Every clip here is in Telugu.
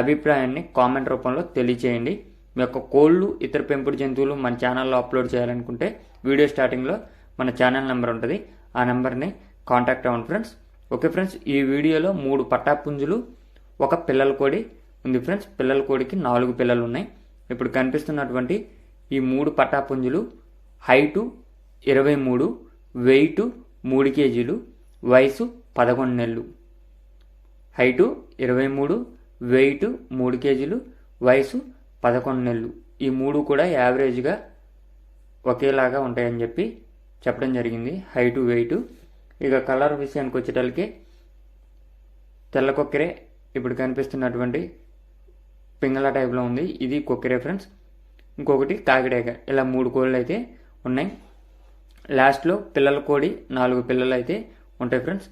అభిప్రాయాన్ని కామెంట్ రూపంలో తెలియచేయండి మీ యొక్క కోళ్ళు ఇతర పెంపుడు జంతువులు మన ఛానల్లో అప్లోడ్ చేయాలనుకుంటే వీడియో స్టార్టింగ్లో మన ఛానల్ నెంబర్ ఉంటుంది. ఆ నెంబర్ని కాంటాక్ట్ అవ్వండి ఫ్రెండ్స్. ఓకే ఫ్రెండ్స్ ఈ వీడియోలో మూడు పట్టాపుంజులు ఒక పిల్లల కోడి ఉంది ఫ్రెండ్స్. పిల్లల కోడికి నాలుగు పిల్లలు ఉన్నాయి. ఇప్పుడు కనిపిస్తున్నటువంటి ఈ మూడు పట్టాపుంజులు హైటు ఇరవై మూడు వెయిట్ మూడు కేజీలు వయసు పదకొండు నెలలు. హైటు ఇరవై మూడు వెయిట్ మూడు కేజీలు వయసు పదకొండు నెలలు. ఈ మూడు కూడా యావరేజ్గా ఒకేలాగా ఉంటాయని చెప్పి చెప్పడం జరిగింది హైటు వెయిట్. ఇక కలర్ విషయానికి వచ్చేటప్పటికి తెల్ల కొక్కెరే ఇప్పుడు కనిపిస్తున్నటువంటి పింగళ టైప్లో ఉంది. ఇది కొక్కెరే ఫ్రెండ్స్ ఇంకొకటి కాకిడేక ఇలా మూడు కోళ్ళు అయితే ఉన్నాయి. లాస్ట్లో పిల్లల కోడి నాలుగు పిల్లలు అయితే ఉంటాయి ఫ్రెండ్స్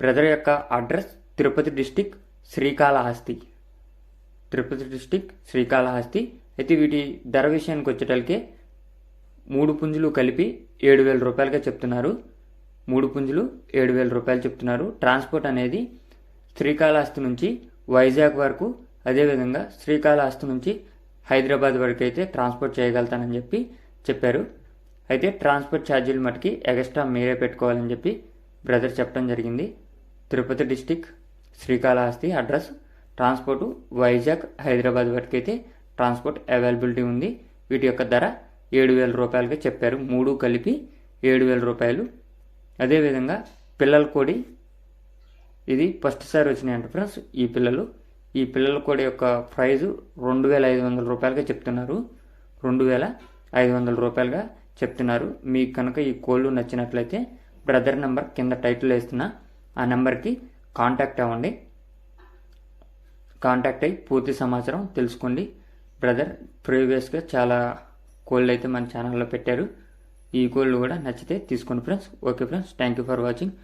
బ్రదర్ యొక్క address Tirupati district Srikalahasti. Tirupati district Srikalahasti. అయితే వీటి ధర విషయానికి వచ్చేటలకే మూడు పుంజులు కలిపి ఏడు వేల రూపాయలుగా చెప్తున్నారు. మూడు పుంజులు ఏడు వేల రూపాయలు చెప్తున్నారు. ట్రాన్స్పోర్ట్ అనేది శ్రీకాళహస్తి నుంచి వైజాగ్ వరకు అదేవిధంగా శ్రీకాళహస్తి నుంచి హైదరాబాద్ వరకు అయితే ట్రాన్స్పోర్ట్ చేయగలుగుతానని చెప్పి చెప్పారు. అయితే ట్రాన్స్పోర్ట్ ఛార్జీలు మటుకి ఎక్స్ట్రా మీరే పెట్టుకోవాలని చెప్పి బ్రదర్ చెప్పడం జరిగింది. Tirupati district Srikalahasti address transport Vizag Hyderabad వరకు అయితే ట్రాన్స్పోర్ట్ అవైలబిలిటీ ఉంది. వీటి యొక్క ధర ఏడు వేల రూపాయలుగా చెప్పారు. మూడు కలిపి ఏడు వేల రూపాయలు. అదేవిధంగా పిల్లల కోడి. ఇది ఫస్ట్ సారి వచ్చినాయంట ఫ్రెండ్స్ ఈ పిల్లలు. ఈ పిల్లల కోడి యొక్క ప్రైజు రెండు వేల ఐదు వందల రూపాయలుగా చెప్తున్నారు. రెండు వేల ఐదు వందల రూపాయలుగా చెప్తున్నారు. మీకు కనుక ఈ కోళ్ళు నచ్చినట్లయితే బ్రదర్ నెంబర్ కింద టైటిల్ వేస్తున్నా. ఆ నెంబర్కి కాంటాక్ట్ అవ్వండి. కాంటాక్ట్ అయ్యి పూర్తి సమాచారం తెలుసుకోండి. బ్రదర్ ప్రీవియస్గా చాలా కోళ్ళు అయితే మన ఛానల్లో పెట్టారు. ఈ కోళ్ళు కూడా నచ్చితే తీసుకోండి friends. Okay friends thank you for watching.